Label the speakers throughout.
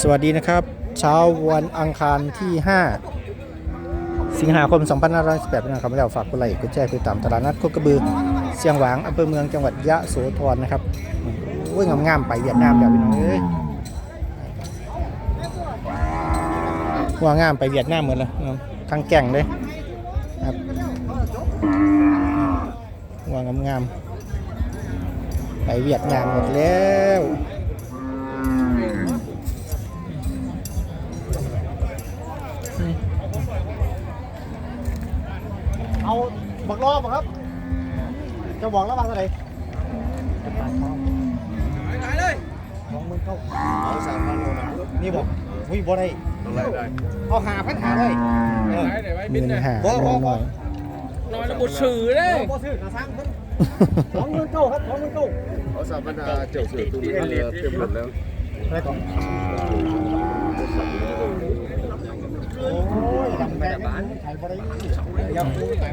Speaker 1: สวัสดีนะครับ เช้าวันอังคารที่ 5 สิงหาคม 2518นะครับแล้วฝากกดไลค์กดแชร์ติดตามตลาดนัดโคกระบือเชียงหวางอำเภอเมืองจังหวัดยะโสธรนะครับโอ้ยงามๆไปเวียดนามแล้วพี่น้องเอ้ยว่างามไปเวียดนามเหมือนเลยทั้งแก่งเลยครับว่างามๆไปเวียดนามหมดแล้ว
Speaker 2: เอาบักรอบครับ จะบอกแล้ววางเท่าไหร่ขายเลยสองหมื่นเก้าเอาสามพันโลนะนี่บอกวิ่งบ่ได้เอาหาพันหาเลยเออ
Speaker 1: หมื่นห้า
Speaker 2: บ่บ่บ่
Speaker 1: น้อย
Speaker 3: น้อยแล้วบดสื่อเลย
Speaker 2: บ่ซื้อกระซังเพิ่นสองหมื่นเก้าครับสองหมื่นเก้า
Speaker 4: เขาสามปัญหาเจ้าเสือตุ้มเรือเต็มหมดแล้ว
Speaker 2: อะไรก่อ อ้ยดำแดงขายบ่ได้ยังพูดไป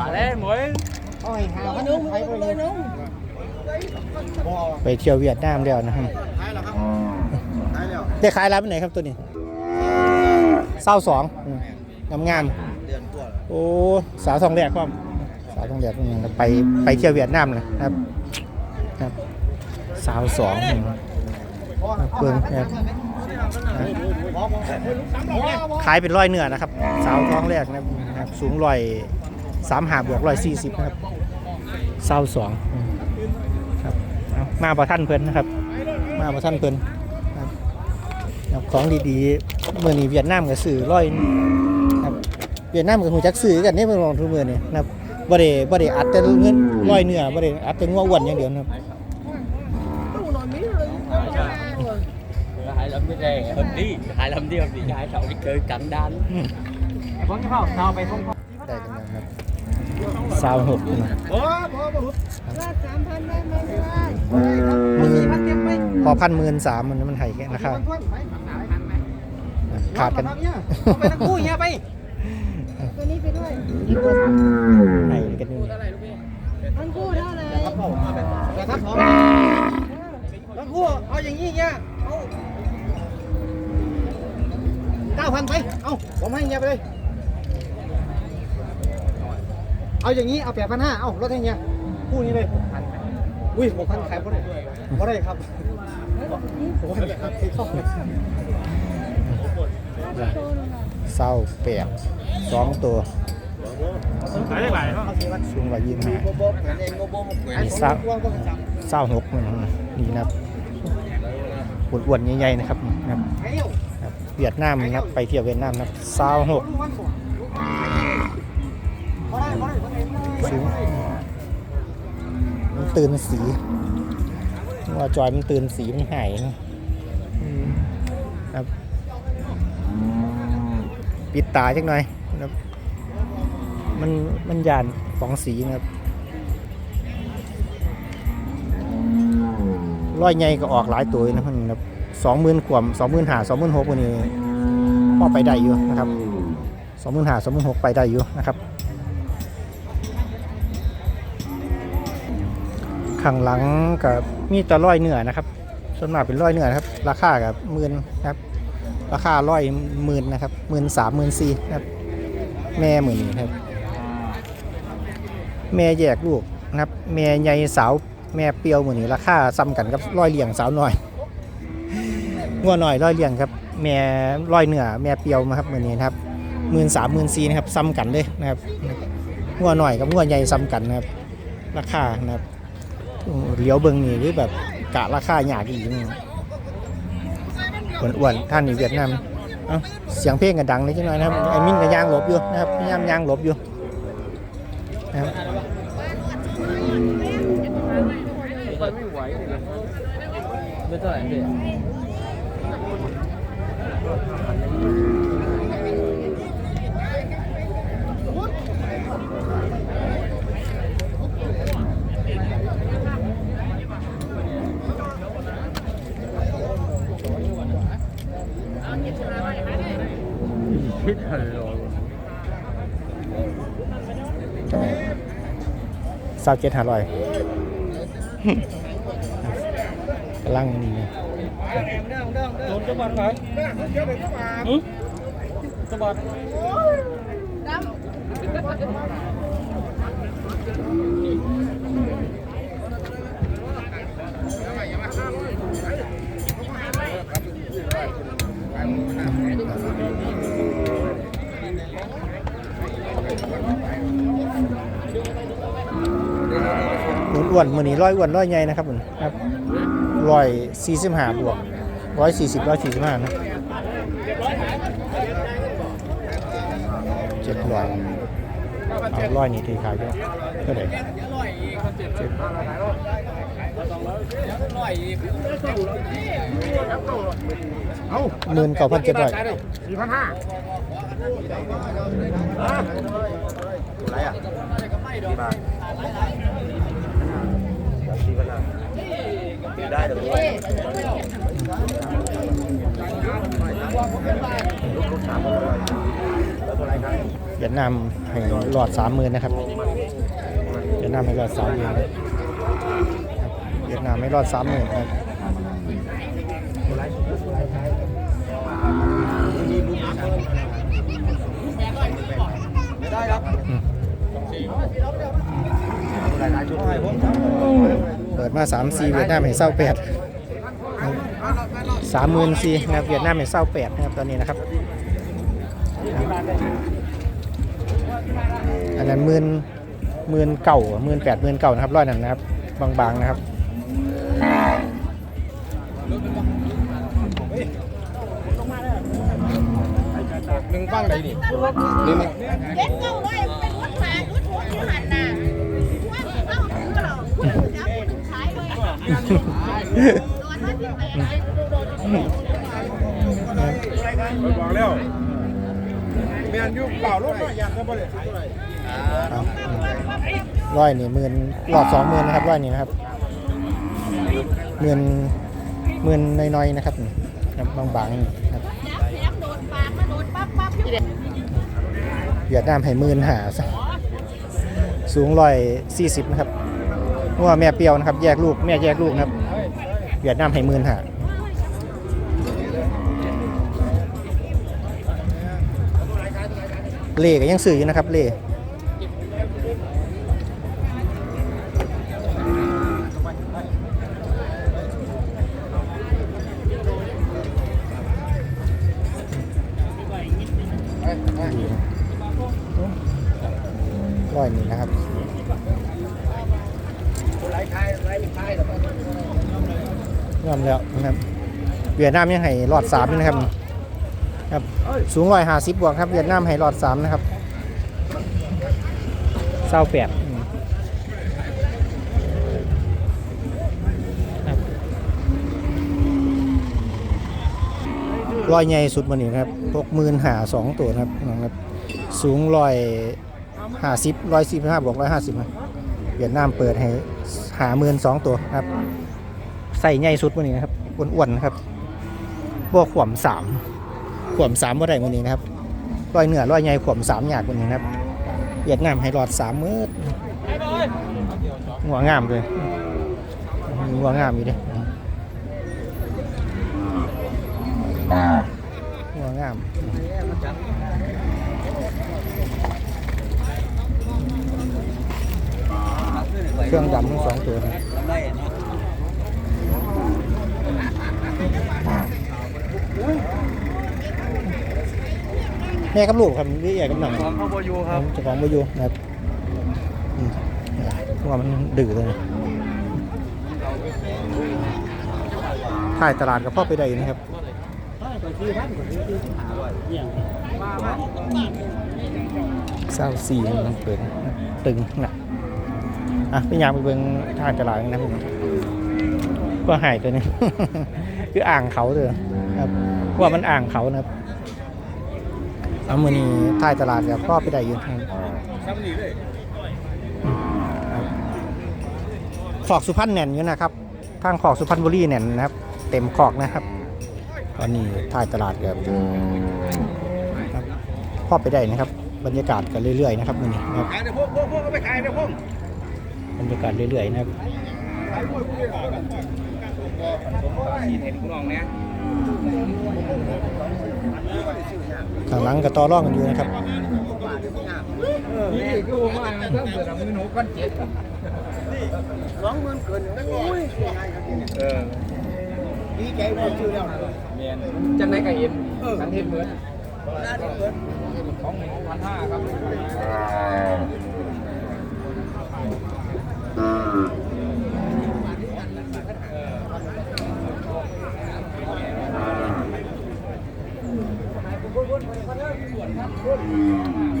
Speaker 3: มาแล้วหมวย
Speaker 2: ไป
Speaker 1: เที่ยวเวียดนามแล้วนะครับได้ขายร้านไปไหนครับตัวนี้เศร้าสองงามงามโอ้สาวทองแรกก็สาวทองแรกไปไปเที่ยวเวียดนามนะครับครับ สาวสอง เบิ่งนะครับขายเป็นร้อยเนื้อนะครับ สาวท้องแรกนะครับ สูงร้อยสามหาบวกร้อยสี่สิบนะครับสาวสองครับมาประท่านเพิ่นนะครับ มาประท่านเพิ่นของดีๆเมื่อนี้เวียดนามก็ซื้อร้อยครับเวียดนามก็หูจักซื้อกันนี่เพิ่นลองทุกมื้อนี่นะครับบ่ได้บ่ได้อัดแต่เงินร้อยเนื้อบ่ได้อัดแต่งัวอ้วนอย่างเดียวนะครับ
Speaker 3: lắm cái này hôm đi hai lắm đi hôm đi hai thầu đi chơi cắn đan
Speaker 2: ผมจะเข้าเอาไปส่ง
Speaker 1: ได้กันนะครับสาวหกนะ
Speaker 2: บ่บ่บ่
Speaker 5: ว่าสามพันได้ไหมไม่ได้
Speaker 2: สี่พันเต็มไป
Speaker 1: พอพันหมื่นสามมันมันให้แค่นะครับขาดกัน
Speaker 2: เนี่ยไปทั้งคู่เนี่ยไป
Speaker 5: ตัวนี้ไปด้วย
Speaker 1: ให้กันอยู่
Speaker 5: ทั้งคู่เท่าไหร่
Speaker 2: แต่ถ้าสองทั้งคู่เอาอย่างนี้เนี่ยเอา เก้าพันไป เอาผมให้เงี้ยไปเลย เอาอย่างนี้ เอาแปดพันห้าเอาลดให้เงี้ยคู่นี้เลยอุ้ยหกพันขายบ่ได้บ่ได้ครับบ่ได้ครับเข้า
Speaker 1: เศร้าแปดสองตัว
Speaker 2: ขายได้หลาย
Speaker 1: สูงกว่ายี่ห้า
Speaker 2: โบโบเหมือนเองโบโบเหมือน
Speaker 1: อันนี้เศร้า
Speaker 2: ว่างก็จับ
Speaker 1: เศร้าหกนี่นะครับอ้วนๆใหญ่ๆนะครับนะครับ
Speaker 2: ให้เวี
Speaker 1: ยดนามนะครับไปเที่ยวเวียดนามนะครับเศร้าหกมันตื่นสีว่าจอยมันตื่นสีมันหายนะครับ ปิดตาจักหน่อยนะครับ มันมันยานของสีนะครับร้อยใหญ่ก็ออกหลายตัวนะครับ สองหมื่นขวมสองหมื่นหาสองหมื่นหกวันนี้พอไปได้อยู่นะครับสองหมื่นหาสองหมื่นหกไปได้อยู่นะครับ ข้างหลังกับมีตะร้อยเนื้อนะครับ ส่วนมากเป็นร้อยเนื้อนะครับ ราคากับหมื่นนะครับ ราคาร้อยหมื่นนะครับหมื่นสามหมื่นสี่นะครับ แม่หมื่นครับ แม่แยกลูกนะครับ แม่ใหญ่สาวแม่เปียวหมื่นนี้ราคาซ้ำกันกับร้อยเลี้ยงสาวน้อย งัวหน่อยร้อยเลี้ยงครับแม่ร้อยเหนือแม่เปียวมาครับหมื่นนี้นะครับหมื่นสามหมื่นสี่นะครับซ้ำกันเลยนะครับงัวหน่อยกับงัวใหญ่ซ้ำกันนะครับ ราคานะครับเหลียวเบิงนี่หรือแบบกะราคาหยากอีกนี่อ้วนๆท่านนี่เวียดนามเอ้าเสียงเพลงกันดังเลยจังหน่อยนะครับไอ้มิ้นกับยางหลบอยู่นะครับพยายามยางหลบอยู่นะครับ
Speaker 3: ไม่ไหวเลยนะไม่ไหร่พี่ คิดฮัลโหล
Speaker 1: สาวเจ็ดหาร้อยกำลังนี่
Speaker 3: โดนจังหวัดไหนหืมจังหวัด
Speaker 1: อ้ วนมือนี้ร้อยอ้วนร้อยใหญ่นะครับผมครับร้อยสี่สิบห้าบวกร้อยสี่สิบร้อยสี่สิบห้านะเจ็ดร้อยเอาร้อยนี่ทีขายเยอะก็ได้เจ็ดหมื่นเก้าพันเจ็ดร้อย
Speaker 2: สี่พันห้าอะไรอะ
Speaker 1: เวียดนามให้หลอดสามหมื่นนะครับเวียดนามให้หลอดสามหมื่นเวียดนามไม่รอดสามหมื่นครับ มาสามสี่เวียดนามให้เศร้าแปดสามหมื่นสี่นะครับเวียดนามให้เศร้าแปดนะครับตอนนี้นะครับอันนั้นหมื่นหมื่นเก่าหมื่นแปดหมื่นเก่านะครับร้อยนั้นนะครับ บางๆนะครับ
Speaker 2: หนึ่งบ้างไหนดิหนึ่ง
Speaker 5: เด็กเก้าร้อยเป็นวัดหมาวัดหัวหันน่ะ บอ
Speaker 4: กแล้วแมนยูเปล่าลดหน่อยากจะบริขายเท่าไหร่
Speaker 1: เอาร้อยนี่หมื่นหลอดสองหมื่นนะครับร้อยนี่นะครับหมื่นหมื่นน้อยๆนะครับครับบางๆนะครับ
Speaker 5: บากมาโดนปั๊บเด็ก
Speaker 1: เวียดนามให้หมื่นหาสูงร้อยสี่สิบนะครับ ว่าแม่เปรียวนะครับ แยกลูกแม่แยกลูกนะครับเวียดนามให้มื่นหาเล่ก็ยังสื่ออยู่นะครับเล่ ยอมแล้วนะครับเวียดนามยังให้รอดสามอยู่นะครับครับสูงร้อยห้าสิบบวกครับเวียดนามให้รอดสามนะครับเศร้าแปดอืมครับร้อยใหญ่สุดมันนี่นะครับหกหมื่นหาสองตัวนะครับนะครับ สูงร้อยห้าสิบร้อยสิบห้าบวกร้อยห้าสิบเวียดนามเปิดให้หาหมื่นสองตัวครับ ใส่ใหญ่สุดมันนี่นะครับอ้วนๆนะครับบวกขวมสามขวมสามว่าไรวันนี้นะครับรอยเหนือรอยใหญ่ขวมสามหยาดวันนี้นะครับเวียดนามให้รอดสามมืดหัวงามเลยหัวงามอยู่ดิหัวงามเครื่องดำทั้งสองตัวนะ ม่กับลูกครับนี่ใหญ่กับหนัง
Speaker 3: ของพ่อโบยูครับ
Speaker 1: เจ้าของบอยู่นะครับอืมว่ามันดื้อเลยถ่ายตลาดกับพ่อไปได้นะครับเศร้าสี่มันเปิดตึงนะอะพี่ยามไปเบิ่งถ่ายตลาดกันนะผมก็หายตัวนี้ คืออ่างเขาเลยครับว่ามันอ่างเขานะครับ เอามือนี้ถ่ายตลาดกับพ่อไปได้ยู่ครับ
Speaker 4: ซ้ำนี่เลย
Speaker 1: ขอกสุพรรณแน่นอยู่นะครับ ทางขอกสุพรรณบุรีแน่นนะครับ เต็มขอกนะครับตอนนี้ถ่ายตลาดกับครับพ่อไปได้นะครับ บรรยากาศกันเรื่อยๆนะครับมือนี้นะครับ
Speaker 4: ขายในพวกพวกก็ไปขายในพวก
Speaker 1: บรรยากาศเรื่อยๆนะครับ
Speaker 3: ฉีดให้ลูกน้องเนี่ย
Speaker 1: ข้างหลังก็ต่อร่องกันอยู่นะครับ
Speaker 3: นี่คือว่าถ้าเกิดเราไม่หนูก้อนเจ็ดสองหมื่นเกินโอ้ยเออ
Speaker 2: ดีใจพอชื่อแล้ว
Speaker 3: เมียนจังไหนก็เห็นฉันเห็นเหมือนของหนึ่งพันห้าครับ อืม